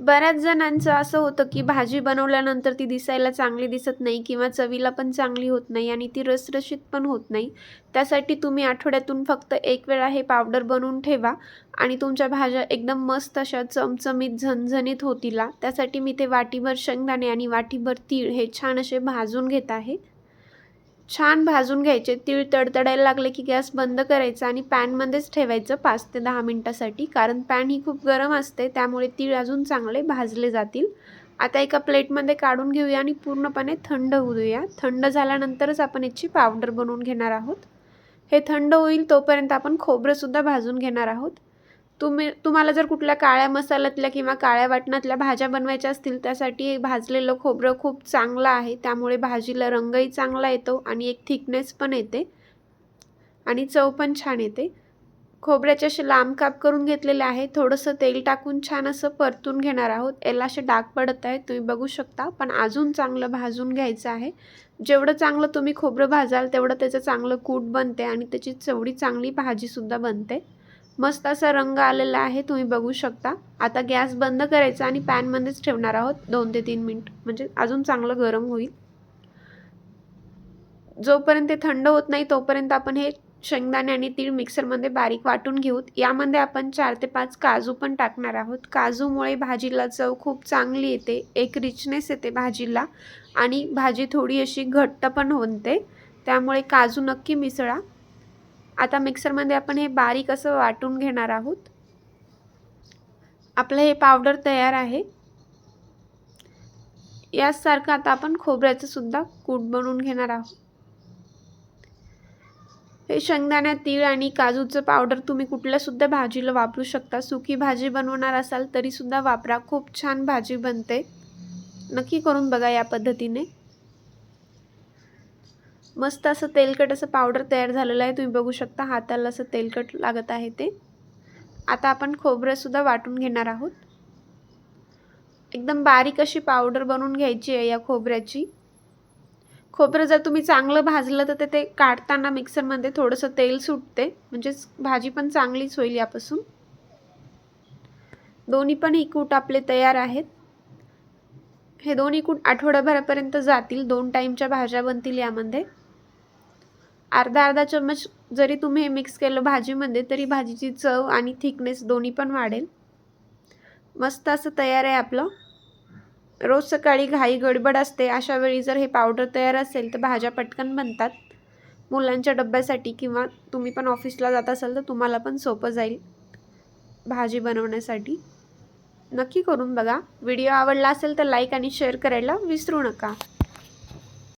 बऱ्याच जणांचं असं होतं की भाजी बनवल्यानंतर ती दिसायला चांगली दिसत नाही किंवा चवीला पण चांगली होत नाही आणि ती रसरशीत पण होत नाही. त्यासाठी तुम्ही आठवड्यातून फक्त एक वेळा हे पावडर बनवून ठेवा आणि तुमच्या भाज्या एकदम मस्त अशा चमचमीत झणझणीत होतीला. त्यासाठी मी ते वाटीभर शेंगदाणे आणि वाटीभर तीळ हे छान असे भाजून घेत आहे. छान भाजून घ्यायचे. तीळ तडतडायला लागले की गॅस बंद करायचा आणि पॅनमध्येच ठेवायचं पाच ते दहा मिनटासाठी. कारण पॅन ही खूप गरम असते त्यामुळे तीळ अजून चांगले भाजले जातील. आता एका प्लेटमध्ये काढून घेऊया आणि पूर्णपणे थंड होऊ देऊया. थंड झाल्यानंतरच आपण याची पावडर बनवून घेणार आहोत. हे थंड होईल तोपर्यंत आपण खोबरंसुद्धा भाजून घेणार आहोत. तुम्ही तुम्हाला जर कुठल्या काळ्या मसाल्यातल्या किंवा काळ्या वाटणातल्या भाज्या बनवायच्या असतील त्यासाठी भाजलेलं खोबरं खूप चांगलं आहे. त्यामुळे भाजीला रंगही चांगला येतो आणि एक थिकनेस पण येते आणि चव पण छान येते. खोबऱ्याचे असे लांब काप करून घेतलेले आहे. थोडंसं तेल टाकून छान असं परतून घेणार आहोत. याला असे डाग पडत आहे तुम्ही बघू शकता. पण अजून चांगलं भाजून घ्यायचं आहे. जेवढं चांगलं तुम्ही खोबरं भाजाल तेवढं त्याचं चांगलं कूट बनते आणि त्याची चवडी चांगली भाजीसुद्धा बनते. मस्त असा रंग आलेला आहे तुम्ही बघू शकता. आता गॅस बंद करायचा आणि पॅनमध्येच ठेवणार आहोत दोन ते तीन मिनिट. म्हणजे अजून चांगलं गरम होईल. जोपर्यंत ते थंड होत नाही तोपर्यंत आपण हे शेंगदाणे आणि तीळ मिक्सरमध्ये बारीक वाटून घेऊत. यामध्ये आपण चार ते पाच काजू पण टाकणार आहोत. काजूमुळे भाजीला चव खूप चांगली येते एक रिचनेस येते भाजीला. आणि भाजी थोडी अशी घट्ट पण होते. त्यामुळे काजू नक्की मिसळा. आता मिक्सरमध्ये आपण हे बारीक असं वाटून घेणार आहोत. आपलं हे पावडर तयार आहे. याचसारखं आता आपण खोबऱ्याचं सुद्धा कूट बनवून घेणार आहोत. हे शेंगदाण्या तीळ आणि काजूचं पावडर तुम्ही कुठल्यासुद्धा भाजीला वापरू शकता. सुकी भाजी बनवणार असाल तरीसुद्धा वापरा. खूप छान भाजी बनते. नक्की करून बघा या पद्धतीने. मस्त असं तेलकट असं पावडर तयार झालेलं आहे. तुम्ही बघू शकता हाताला असं तेलकट लागत आहे ते. आता आपण खोबरंसुद्धा वाटून घेणार आहोत. एकदम बारीक अशी पावडर बनवून घ्यायची आहे या खोबऱ्याची. खोबरं जर तुम्ही चांगलं भाजलं तर ते ते काढताना मिक्सरमध्ये थोडंसं तेल सुटते. म्हणजेच भाजी पण चांगलीच होईल यापासून. दोन्ही पण ही कूट आपले तयार आहेत. हे दोन्ही कूट आठवड्याभरापर्यंत जातील. दोन टाईमच्या भाज्या बनतील यामध्ये. अर्धा अर्धा चम्मच जरी तुम्ही हे मिक्स केलं भाजीमध्ये तरी भाजीची चव आणि थिकनेस दोन्ही पण वाढेल. मस्त असं तयार आहे आपलं. रोज सकाळी घाई गडबड असते अशा वेळी जर हे पावडर तयार असेल तर भाज्या पटकन बनतात. मुलांच्या डब्यासाठी किंवा तुम्ही पण ऑफिसला जात असाल तर तुम्हाला पण सोपं जाईल भाजी बनवण्यासाठी. नक्की करून बघा. व्हिडिओ आवडला असेल तर लाईक आणि शेअर करायला विसरू नका.